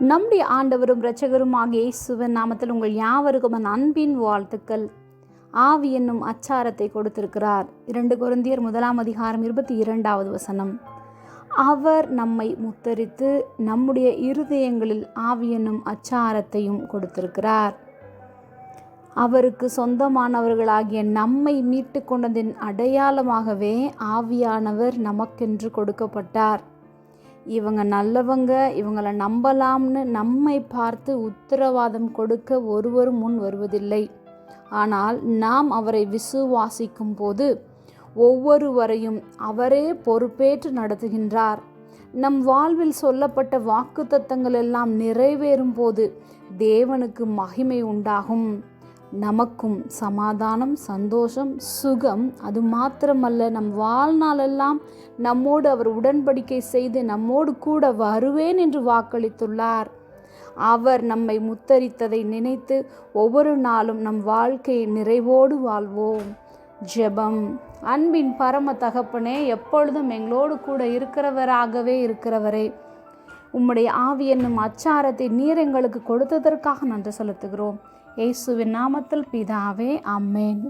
நம்முடைய ஆண்டவரும் இரட்சகருமாக இயேசுவின் நாமத்தில் உங்கள் யாவருக்கும் அந்த அன்பின் வாழ்த்துக்கள். ஆவி என்னும் அச்சாரத்தை கொடுத்திருக்கிறார். இரண்டு குருந்தியர் முதலாம் அதிகாரம் இருபத்தி இரண்டாவது வசனம். அவர் நம்மை முத்தரித்து நம்முடைய இருதயங்களில் ஆவி என்னும் அச்சாரத்தையும் கொடுத்திருக்கிறார். அவருக்கு சொந்தமானவர்களாகிய நம்மை மீட்டு கொண்டதின் அடையாளமாகவே ஆவியானவர் நமக்கென்று கொடுக்கப்பட்டார். இவங்க நல்லவங்க இவங்களை நம்பலாம்னு நம்மை பார்த்து உத்தரவாதம் கொடுக்க ஒருவரும் முன் வருவதில்லை. ஆனால் நாம் அவரை விசுவாசிக்கும் போது ஒவ்வொருவரையும் அவரே பொறுப்பேற்று நடத்துகின்றார். நம் வாழ்வில் சொல்லப்பட்ட வாக்குத்தத்தங்கள் எல்லாம் நிறைவேறும் போது தேவனுக்கு மகிமை உண்டாகும். நமக்கும் சமாதானம் சந்தோஷம் சுகம் அது மாத்திரமல்ல நம் வாழ்நாளெல்லாம் நம்மோடு அவர் உடன்படிக்கை செய்து நம்மோடு கூட வருவேன் என்று வாக்களித்துள்ளார். அவர் நம்மை முத்தரித்ததை நினைத்து ஒவ்வொரு நாளும் நம் வாழ்க்கையை நிறைவோடு வாழ்வோம். ஜெபம். அன்பின் பரம தகப்பனே எப்பொழுதும் எங்களோடு கூட இருக்கிறவராகவே இருக்கிறவரே உம்முடைய ஆவி என்னும் அச்சாரத்தை நீர் எங்களுக்கு கொடுத்ததற்காக நன்றி செலுத்துகிறோம். இயேசுவின் நாமத்தில் பிதாவே அம்மேன்